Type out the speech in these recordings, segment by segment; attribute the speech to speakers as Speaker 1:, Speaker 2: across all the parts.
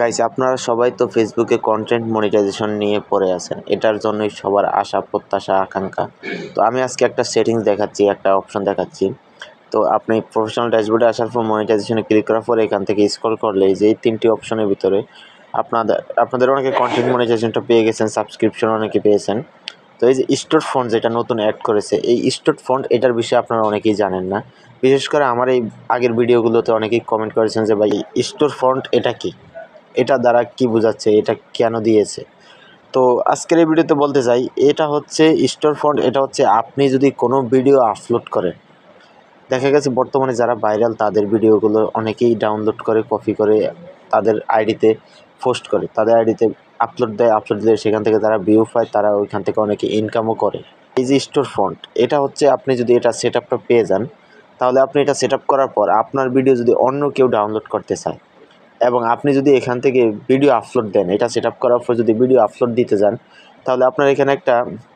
Speaker 1: Guys আপনারা সবাই তো ফেসবুকে কন্টেন্ট মনিটাইজেশন নিয়ে পড়ে আছেন। এটার জন্যই সবার আশা, প্রত্যাশা, আকাঙ্ক্ষা। তো আমি আজকে একটা সেটিংস দেখাচ্ছি, একটা অপশন দেখাচ্ছি। তো আপনি প্রফেশনাল ড্যাশবোর্ডে আসার পর মনিটাইজেশনে ক্লিক করার পর এখান থেকে স্ক্রল করলে যে এই তিনটি অপশনের ভিতরে আপনাদের আপনাদের অনেকে কন্টেন্ট মনিটাইজেশনটা পেয়ে গেছেন সাবস্ক্রিপশন অনেকে পেয়েছেন। তো এই যে স্টোর ফন্ড যেটা নতুন অ্যাড করেছে, এই স্টোর ফন্ড এটার বিষয়ে আপনারা অনেকেই জানেন না। বিশেষ করে আমার এই আগের ভিডিওগুলোতে অনেকেই কমেন্ট করেছেন যে, ভাই স্টোর ফন্ড এটা কি? এটা দ্বারা কি বোঝাচ্ছে, এটা কেন দিয়েছে? তো আজকের এই ভিডিওতে বলতে চাই, এটা হচ্ছে স্টোর ফন্ড এটা হচ্ছে আপনি যদি কোনো ভিডিও আপলোড করেন, দেখা গেছে বর্তমানে যারা ভাইরাল তাদের ভিডিওগুলো অনেকেই ডাউনলোড করে কপি করে, তাদের আইডিতে পোস্ট করে, তাদের আইডিতে আপলোড দেয় আপলোড দিলে সেখান থেকে তারা ভিউ পায়, তারা ওইখান থেকে অনেকে ইনকামও করে। এই যে স্টোর ফন্ট এটা হচ্ছে আপনি যদি এটা সেট আপটা পেয়ে যান, তাহলে আপনি এটা সেট করার পর আপনার ভিডিও যদি অন্য কেউ ডাউনলোড করতে চায় এবং আপনি যদি এখান থেকে ভিডিও আপলোড দেন, এটা সেট করার পর যদি ভিডিও আপলোড দিতে যান, তাহলে আপনার এখানে একটা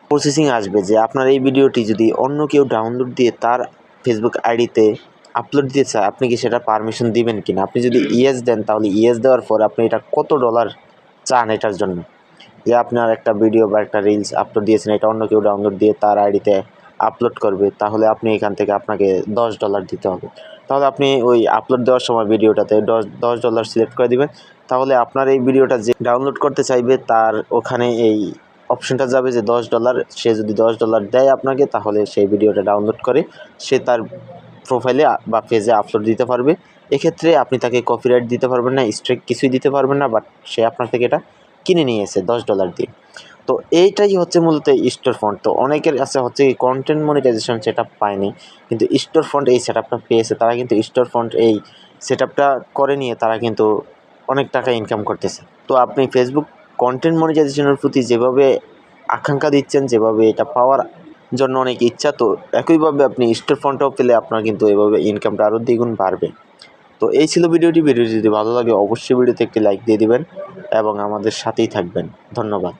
Speaker 1: প্রসেসিং আসবে যে আপনার এই ভিডিওটি যদি অন্য কেউ ডাউনলোড দিয়ে তার ফেসবুক আইডিতে আপলোড দিতে চায়, আপনি কি সেটা পারমিশন দিবেন কিনা? আপনি যদি ইয়েস দেন, তাহলে ইয়েস দেওয়ার পর আপনি এটা কত ডলার চান এটার জন্য? যে আপনার একটা ভিডিও বা একটা রিলস আপলোড দিয়েছেন, এটা অন্য কেউ ডাউনলোড দিয়ে তার আইডিতে আপলোড করবে, তাহলে আপনি এখান থেকে আপনাকে দশ ডলার দিতে হবে। তাহলে আপনি ওই আপলোড দেওয়ার সময় ভিডিওটাতে দশ দশ ডলার সিলেক্ট করে দিবেন। তাহলে আপনার এই ভিডিওটা যে ডাউনলোড করতে চাইবে, তার ওখানে এই অপশনটা যাবে যে দশ ডলার সে যদি দশ ডলার দেয় আপনাকে, তাহলে সেই ভিডিওটা ডাউনলোড করে সে তার প্রোফাইলে বা পেজে আপলোড দিতে পারবে। এক্ষেত্রে আপনি তাকে কপিরাইট দিতে পারবেন না স্ট্রাইক কিছুই দিতে পারবেন না বাট সে আপনার থেকে এটা কিনে নিয়েছে দশ ডলার দিয়ে। তো এইটাই হচ্ছে মূলত স্টোর ফন্ড তো অনেকের কাছে হচ্ছে কন্টেন্ট মনিটাইজেশন সেট আপ পায়নি, কিন্তু স্টোর ফন্ড এই সেট আপটা পেয়েছে, তারা কিন্তু স্টোর ফন্ড এই সেট আপটা করে নিয়ে তারা কিন্তু অনেক টাকা ইনকাম করতেছে। তো আপনি ফেসবুক কন্টেন্ট মনিটাইজেশনের প্রতি যেভাবে আকাঙ্ক্ষা দিচ্ছেন, যেভাবে এটা পাওয়ার জন্য অনেক ইচ্ছা, তো একইভাবে আপনি স্টোর ফন্ডটাও পেলে আপনার কিন্তু এভাবে ইনকামটা আরও দ্বিগুণ বাড়বে। তো এই ছিল ভিডিওটি। ভিডিওটি যদি ভালো লাগে, অবশ্যই ভিডিওতে একটি লাইক দিয়ে দিবেন এবং আমাদের সাথেই থাকবেন। ধন্যবাদ।